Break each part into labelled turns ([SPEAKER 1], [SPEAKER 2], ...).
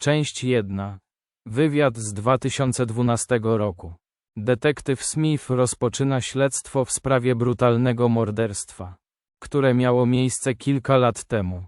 [SPEAKER 1] Część 1. Wywiad z 2012 roku. Detektyw Smith rozpoczyna śledztwo w sprawie brutalnego morderstwa, które miało miejsce kilka lat temu.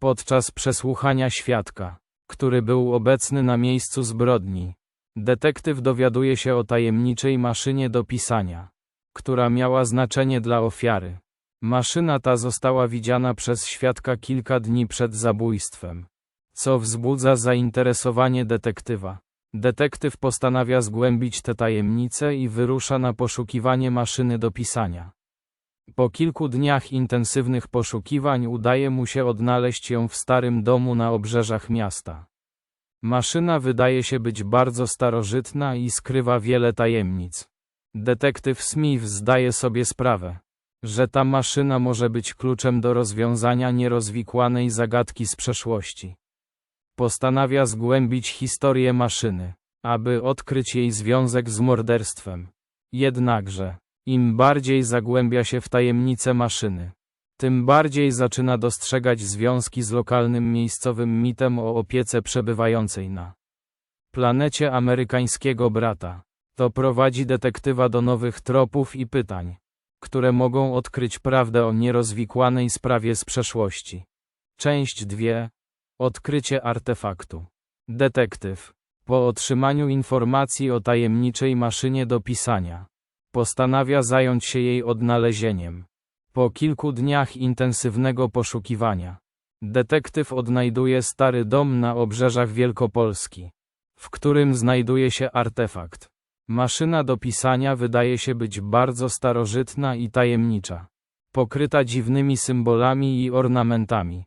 [SPEAKER 1] Podczas przesłuchania świadka, który był obecny na miejscu zbrodni, detektyw dowiaduje się o tajemniczej maszynie do pisania, która miała znaczenie dla ofiary. Maszyna ta została widziana przez świadka kilka dni przed zabójstwem, co wzbudza zainteresowanie detektywa. Detektyw postanawia zgłębić tę tajemnicę i wyrusza na poszukiwanie maszyny do pisania. Po kilku dniach intensywnych poszukiwań udaje mu się odnaleźć ją w starym domu na obrzeżach miasta. Maszyna wydaje się być bardzo starożytna i skrywa wiele tajemnic. Detektyw Smith zdaje sobie sprawę, że ta maszyna może być kluczem do rozwiązania nierozwikłanej zagadki z przeszłości. Postanawia zgłębić historię maszyny, aby odkryć jej związek z morderstwem. Jednakże, im bardziej zagłębia się w tajemnice maszyny, tym bardziej zaczyna dostrzegać związki z lokalnym miejscowym mitem o opiece przebywającej na planecie amerykańskiego brata. To prowadzi detektywa do nowych tropów i pytań, które mogą odkryć prawdę o nierozwikłanej sprawie z przeszłości. Część 2. Odkrycie artefaktu. Detektyw, po otrzymaniu informacji o tajemniczej maszynie do pisania, postanawia zająć się jej odnalezieniem. Po kilku dniach intensywnego poszukiwania, detektyw odnajduje stary dom na obrzeżach Wielkopolski, w którym znajduje się artefakt. Maszyna do pisania wydaje się być bardzo starożytna i tajemnicza, pokryta dziwnymi symbolami i ornamentami.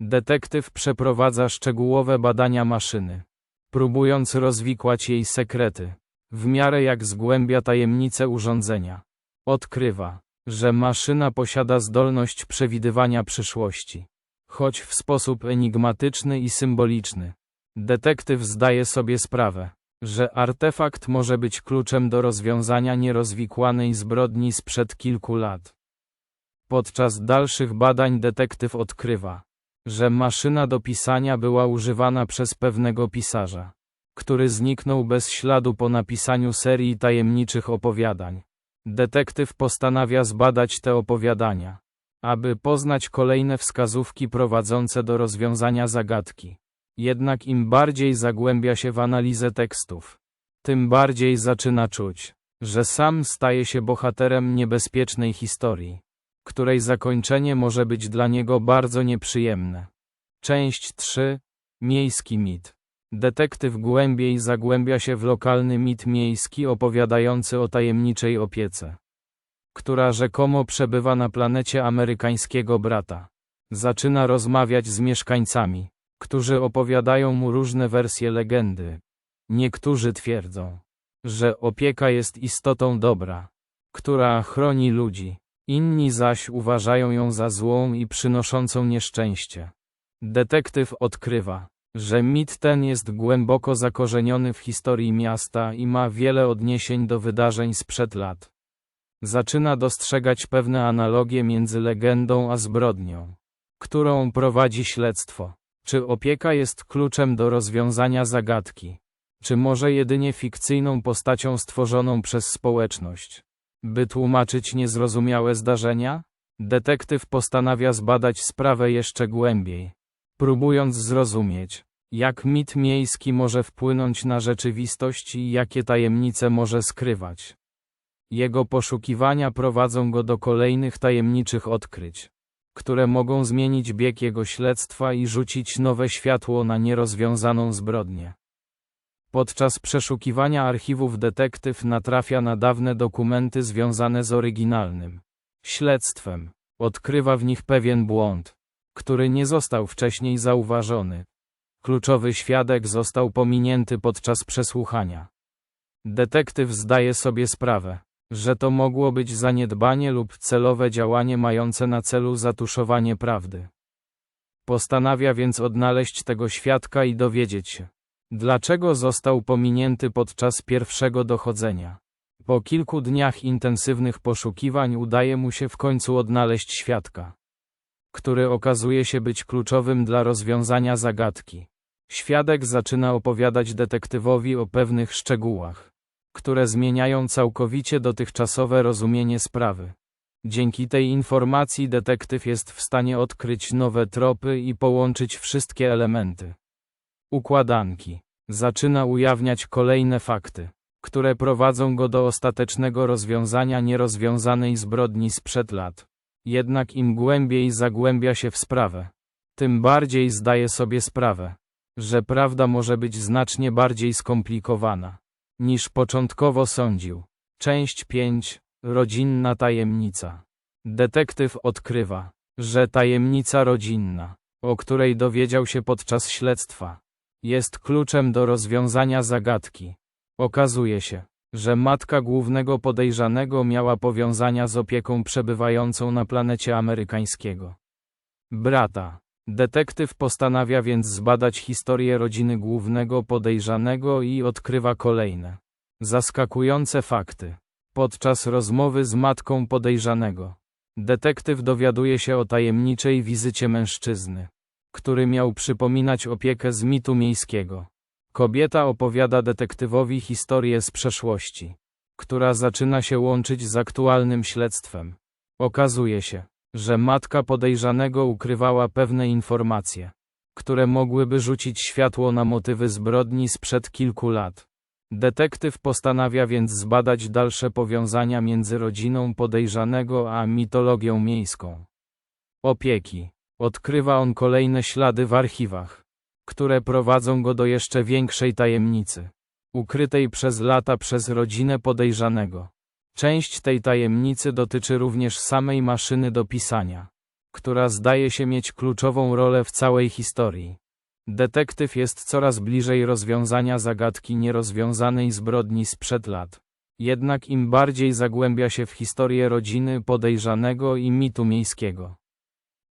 [SPEAKER 1] Detektyw przeprowadza szczegółowe badania maszyny, próbując rozwikłać jej sekrety, w miarę jak zgłębia tajemnice urządzenia. Odkrywa, że maszyna posiada zdolność przewidywania przyszłości, choć w sposób enigmatyczny i symboliczny. Detektyw zdaje sobie sprawę, że artefakt może być kluczem do rozwiązania nierozwikłanej zbrodni sprzed kilku lat. Podczas dalszych badań detektyw odkrywa, że maszyna do pisania była używana przez pewnego pisarza, który zniknął bez śladu po napisaniu serii tajemniczych opowiadań. Detektyw postanawia zbadać te opowiadania, aby poznać kolejne wskazówki prowadzące do rozwiązania zagadki. Jednak im bardziej zagłębia się w analizę tekstów, tym bardziej zaczyna czuć, że sam staje się bohaterem niebezpiecznej historii, której zakończenie może być dla niego bardzo nieprzyjemne. Część 3. Miejski mit. Detektyw głębiej zagłębia się w lokalny mit miejski opowiadający o tajemniczej opiece, która rzekomo przebywa na planecie amerykańskiego brata. Zaczyna rozmawiać z mieszkańcami, którzy opowiadają mu różne wersje legendy. Niektórzy twierdzą, że opieka jest istotą dobra, która chroni ludzi, inni zaś uważają ją za złą i przynoszącą nieszczęście. Detektyw odkrywa, że mit ten jest głęboko zakorzeniony w historii miasta i ma wiele odniesień do wydarzeń sprzed lat. Zaczyna dostrzegać pewne analogie między legendą a zbrodnią, którą prowadzi śledztwo. Czy opieka jest kluczem do rozwiązania zagadki? Czy może jedynie fikcyjną postacią stworzoną przez społeczność? By tłumaczyć niezrozumiałe zdarzenia? Detektyw postanawia zbadać sprawę jeszcze głębiej, próbując zrozumieć, jak mit miejski może wpłynąć na rzeczywistość i jakie tajemnice może skrywać. Jego poszukiwania prowadzą go do kolejnych tajemniczych odkryć które mogą zmienić bieg jego śledztwa i rzucić nowe światło na nierozwiązaną zbrodnię. Podczas przeszukiwania archiwów detektyw natrafia na dawne dokumenty związane z oryginalnym śledztwem. Odkrywa w nich pewien błąd, który nie został wcześniej zauważony. Kluczowy świadek został pominięty podczas przesłuchania. Detektyw zdaje sobie sprawę, że to mogło być zaniedbanie lub celowe działanie mające na celu zatuszowanie prawdy. Postanawia więc odnaleźć tego świadka i dowiedzieć się, dlaczego został pominięty podczas pierwszego dochodzenia. Po kilku dniach intensywnych poszukiwań udaje mu się w końcu odnaleźć świadka, który okazuje się być kluczowym dla rozwiązania zagadki. Świadek zaczyna opowiadać detektywowi o pewnych szczegółach, które zmieniają całkowicie dotychczasowe rozumienie sprawy. Dzięki tej informacji detektyw jest w stanie odkryć nowe tropy i połączyć wszystkie elementy układanki. Zaczyna ujawniać kolejne fakty, które prowadzą go do ostatecznego rozwiązania nierozwiązanej zbrodni sprzed lat. Jednak im głębiej zagłębia się w sprawę, tym bardziej zdaje sobie sprawę, że prawda może być znacznie bardziej skomplikowana, niż początkowo sądził. Część 5. Rodzinna tajemnica. Detektyw odkrywa, że tajemnica rodzinna, o której dowiedział się podczas śledztwa, jest kluczem do rozwiązania zagadki. Okazuje się, że matka głównego podejrzanego miała powiązania z opieką przebywającą na planecie amerykańskiego. Brata. Detektyw postanawia więc zbadać historię rodziny głównego podejrzanego i odkrywa kolejne zaskakujące fakty. Podczas rozmowy z matką podejrzanego, detektyw dowiaduje się o tajemniczej wizycie mężczyzny, który miał przypominać opiekę z mitu miejskiego. Kobieta opowiada detektywowi historię z przeszłości, która zaczyna się łączyć z aktualnym śledztwem. Okazuje się, że matka podejrzanego ukrywała pewne informacje, które mogłyby rzucić światło na motywy zbrodni sprzed kilku lat. Detektyw postanawia więc zbadać dalsze powiązania między rodziną podejrzanego a mitologią miejską. Opieki. Odkrywa on kolejne ślady w archiwach, które prowadzą go do jeszcze większej tajemnicy, ukrytej przez lata przez rodzinę podejrzanego. Część tej tajemnicy dotyczy również samej maszyny do pisania, która zdaje się mieć kluczową rolę w całej historii. Detektyw jest coraz bliżej rozwiązania zagadki nierozwiązanej zbrodni sprzed lat. Jednak im bardziej zagłębia się w historię rodziny podejrzanego i mitu miejskiego,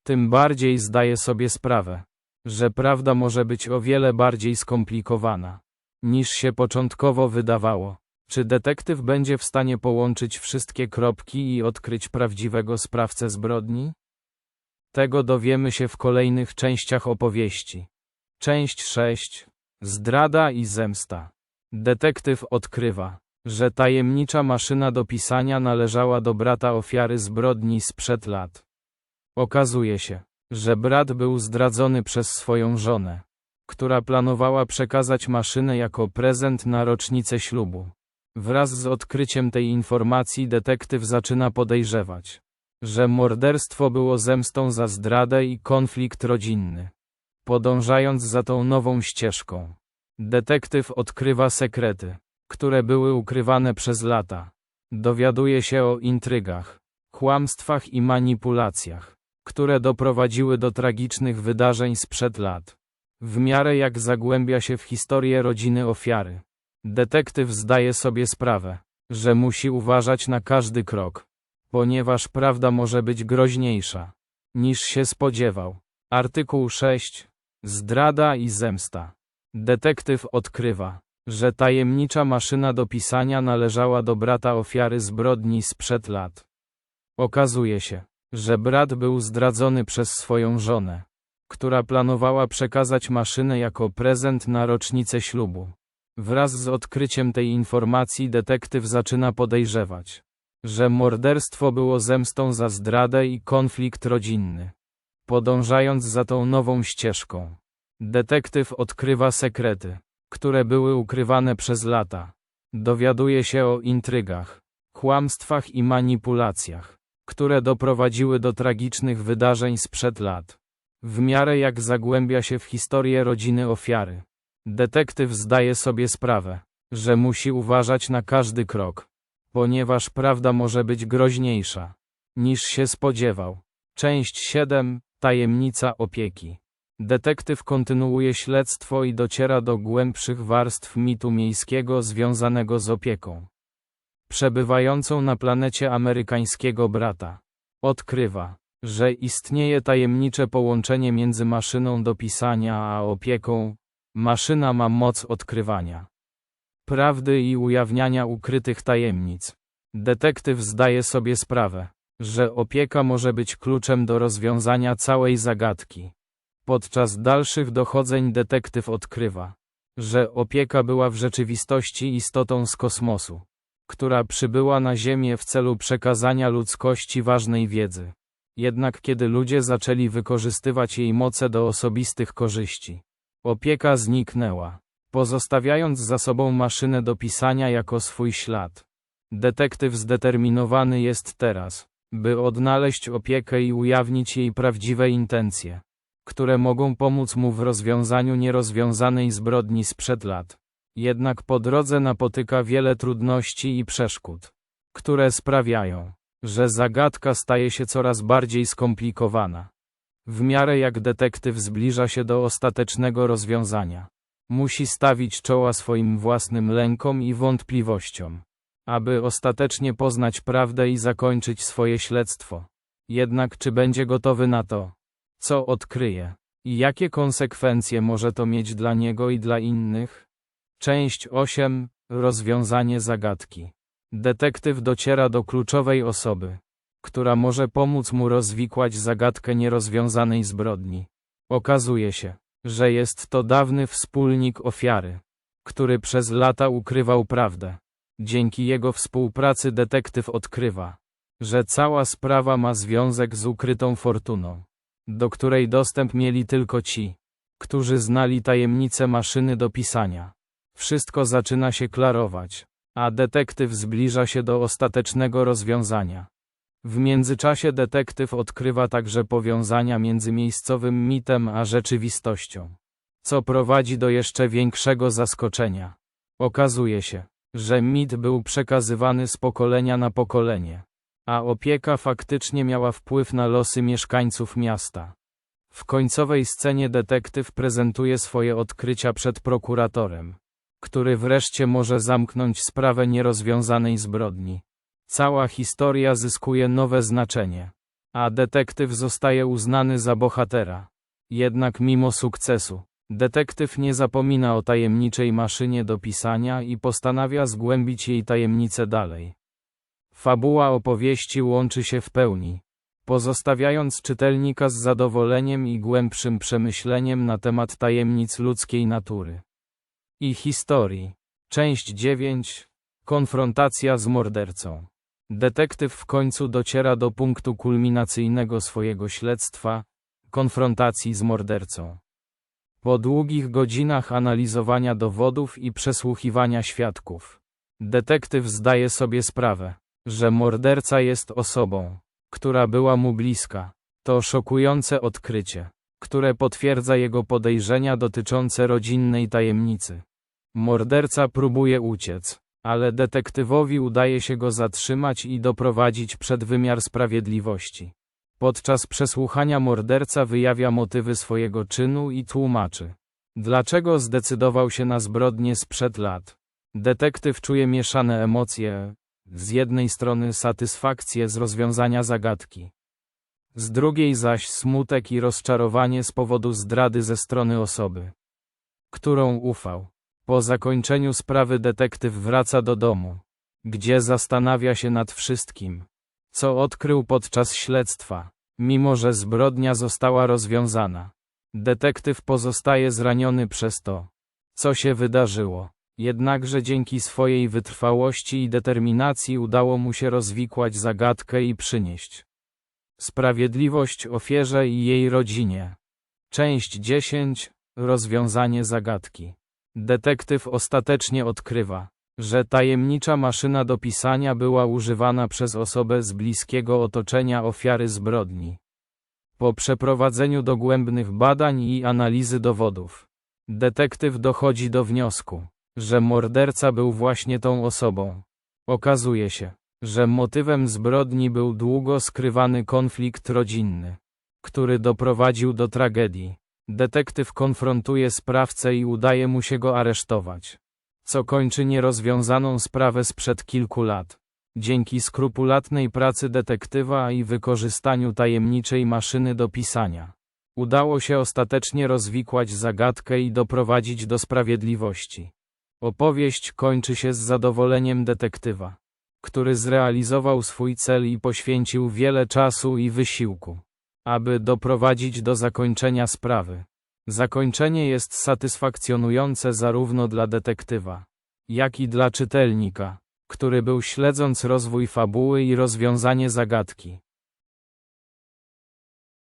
[SPEAKER 1] tym bardziej zdaje sobie sprawę, że prawda może być o wiele bardziej skomplikowana, niż się początkowo wydawało. Czy detektyw będzie w stanie połączyć wszystkie kropki i odkryć prawdziwego sprawcę zbrodni? Tego dowiemy się w kolejnych częściach opowieści. Część 6. Zdrada i zemsta. Detektyw odkrywa, że tajemnicza maszyna do pisania należała do brata ofiary zbrodni sprzed lat. Okazuje się, że brat był zdradzony przez swoją żonę, która planowała przekazać maszynę jako prezent na rocznicę ślubu. Wraz z odkryciem tej informacji detektyw zaczyna podejrzewać, że morderstwo było zemstą za zdradę i konflikt rodzinny. Podążając za tą nową ścieżką, detektyw odkrywa sekrety, które były ukrywane przez lata. Dowiaduje się o intrygach, kłamstwach i manipulacjach, które doprowadziły do tragicznych wydarzeń sprzed lat. W miarę jak zagłębia się w historię rodziny ofiary, detektyw zdaje sobie sprawę, że musi uważać na każdy krok, ponieważ prawda może być groźniejsza niż się spodziewał. Artykuł 6. Zdrada i zemsta. Detektyw odkrywa, że tajemnicza maszyna do pisania należała do brata ofiary zbrodni sprzed lat. Okazuje się, że brat był zdradzony przez swoją żonę, która planowała przekazać maszynę jako prezent na rocznicę ślubu. Wraz z odkryciem tej informacji detektyw zaczyna podejrzewać, że morderstwo było zemstą za zdradę i konflikt rodzinny. Podążając za tą nową ścieżką, detektyw odkrywa sekrety, które były ukrywane przez lata. Dowiaduje się o intrygach, kłamstwach i manipulacjach, które doprowadziły do tragicznych wydarzeń sprzed lat. W miarę jak zagłębia się w historię rodziny ofiary, detektyw zdaje sobie sprawę, że musi uważać na każdy krok, ponieważ prawda może być groźniejsza niż się spodziewał. Część 7. Tajemnica opieki. Detektyw kontynuuje śledztwo i dociera do głębszych warstw mitu miejskiego związanego z opieką. Przebywającą na planecie amerykańskiego brata. Odkrywa, że istnieje tajemnicze połączenie między maszyną do pisania a opieką. Maszyna ma moc odkrywania prawdy i ujawniania ukrytych tajemnic. Detektyw zdaje sobie sprawę, że opieka może być kluczem do rozwiązania całej zagadki Podczas dalszych dochodzeń detektyw odkrywa, że opieka była w rzeczywistości istotą z kosmosu, która przybyła na Ziemię w celu przekazania ludzkości ważnej wiedzy. Jednak kiedy ludzie zaczęli wykorzystywać jej moce do osobistych korzyści, opieka zniknęła, pozostawiając za sobą maszynę do pisania jako swój ślad. Detektyw zdeterminowany jest teraz, by odnaleźć opiekę i ujawnić jej prawdziwe intencje, które mogą pomóc mu w rozwiązaniu nierozwiązanej zbrodni sprzed lat. Jednak po drodze napotyka wiele trudności i przeszkód, które sprawiają, że zagadka staje się coraz bardziej skomplikowana. W miarę jak detektyw zbliża się do ostatecznego rozwiązania, musi stawić czoła swoim własnym lękom i wątpliwościom, aby ostatecznie poznać prawdę i zakończyć swoje śledztwo. Jednak czy będzie gotowy na to, co odkryje i jakie konsekwencje może to mieć dla niego i dla innych? Część 8. Rozwiązanie zagadki. Detektyw dociera do kluczowej osoby, która może pomóc mu rozwikłać zagadkę nierozwiązanej zbrodni. Okazuje się, że jest to dawny wspólnik ofiary, który przez lata ukrywał prawdę. Dzięki jego współpracy detektyw odkrywa, że cała sprawa ma związek z ukrytą fortuną, do której dostęp mieli tylko ci, którzy znali tajemnice maszyny do pisania. Wszystko zaczyna się klarować, a detektyw zbliża się do ostatecznego rozwiązania. W międzyczasie detektyw odkrywa także powiązania między miejscowym mitem a rzeczywistością, co prowadzi do jeszcze większego zaskoczenia. Okazuje się, że mit był przekazywany z pokolenia na pokolenie, a opieka faktycznie miała wpływ na losy mieszkańców miasta. W końcowej scenie detektyw prezentuje swoje odkrycia przed prokuratorem, który wreszcie może zamknąć sprawę nierozwiązanej zbrodni. Cała historia zyskuje nowe znaczenie, a detektyw zostaje uznany za bohatera. Jednak mimo sukcesu, detektyw nie zapomina o tajemniczej maszynie do pisania i postanawia zgłębić jej tajemnice dalej. Fabuła opowieści łączy się w pełni, pozostawiając czytelnika z zadowoleniem i głębszym przemyśleniem na temat tajemnic ludzkiej natury i historii. Część 9. Konfrontacja z mordercą. Detektyw w końcu dociera do punktu kulminacyjnego swojego śledztwa konfrontacji z mordercą. Po długich godzinach analizowania dowodów i przesłuchiwania świadków, detektyw zdaje sobie sprawę, że morderca jest osobą, która była mu bliska. To szokujące odkrycie, które potwierdza jego podejrzenia dotyczące rodzinnej tajemnicy. Morderca próbuje uciec, ale detektywowi udaje się go zatrzymać i doprowadzić przed wymiar sprawiedliwości. Podczas przesłuchania morderca wyjawia motywy swojego czynu i tłumaczy, dlaczego zdecydował się na zbrodnię sprzed lat. Detektyw czuje mieszane emocje, z jednej strony satysfakcję z rozwiązania zagadki, z drugiej zaś smutek i rozczarowanie z powodu zdrady ze strony osoby, którą ufał. Po zakończeniu sprawy detektyw wraca do domu, gdzie zastanawia się nad wszystkim, co odkrył podczas śledztwa. Mimo że zbrodnia została rozwiązana, detektyw pozostaje zraniony przez to, co się wydarzyło. Jednakże dzięki swojej wytrwałości i determinacji udało mu się rozwikłać zagadkę i przynieść sprawiedliwość ofierze i jej rodzinie. Część 10. Rozwiązanie zagadki. Detektyw ostatecznie odkrywa, że tajemnicza maszyna do pisania była używana przez osobę z bliskiego otoczenia ofiary zbrodni. Po przeprowadzeniu dogłębnych badań i analizy dowodów, detektyw dochodzi do wniosku, że morderca był właśnie tą osobą. Okazuje się, że motywem zbrodni był długo skrywany konflikt rodzinny, który doprowadził do tragedii. Detektyw konfrontuje sprawcę i udaje mu się go aresztować, co kończy nierozwiązaną sprawę sprzed kilku lat. Dzięki skrupulatnej pracy detektywa i wykorzystaniu tajemniczej maszyny do pisania, udało się ostatecznie rozwikłać zagadkę i doprowadzić do sprawiedliwości. Opowieść kończy się z zadowoleniem detektywa, który zrealizował swój cel i poświęcił wiele czasu i wysiłku aby doprowadzić do zakończenia sprawy. Zakończenie jest satysfakcjonujące zarówno dla detektywa, jak i dla czytelnika, który był śledząc rozwój fabuły i rozwiązanie zagadki.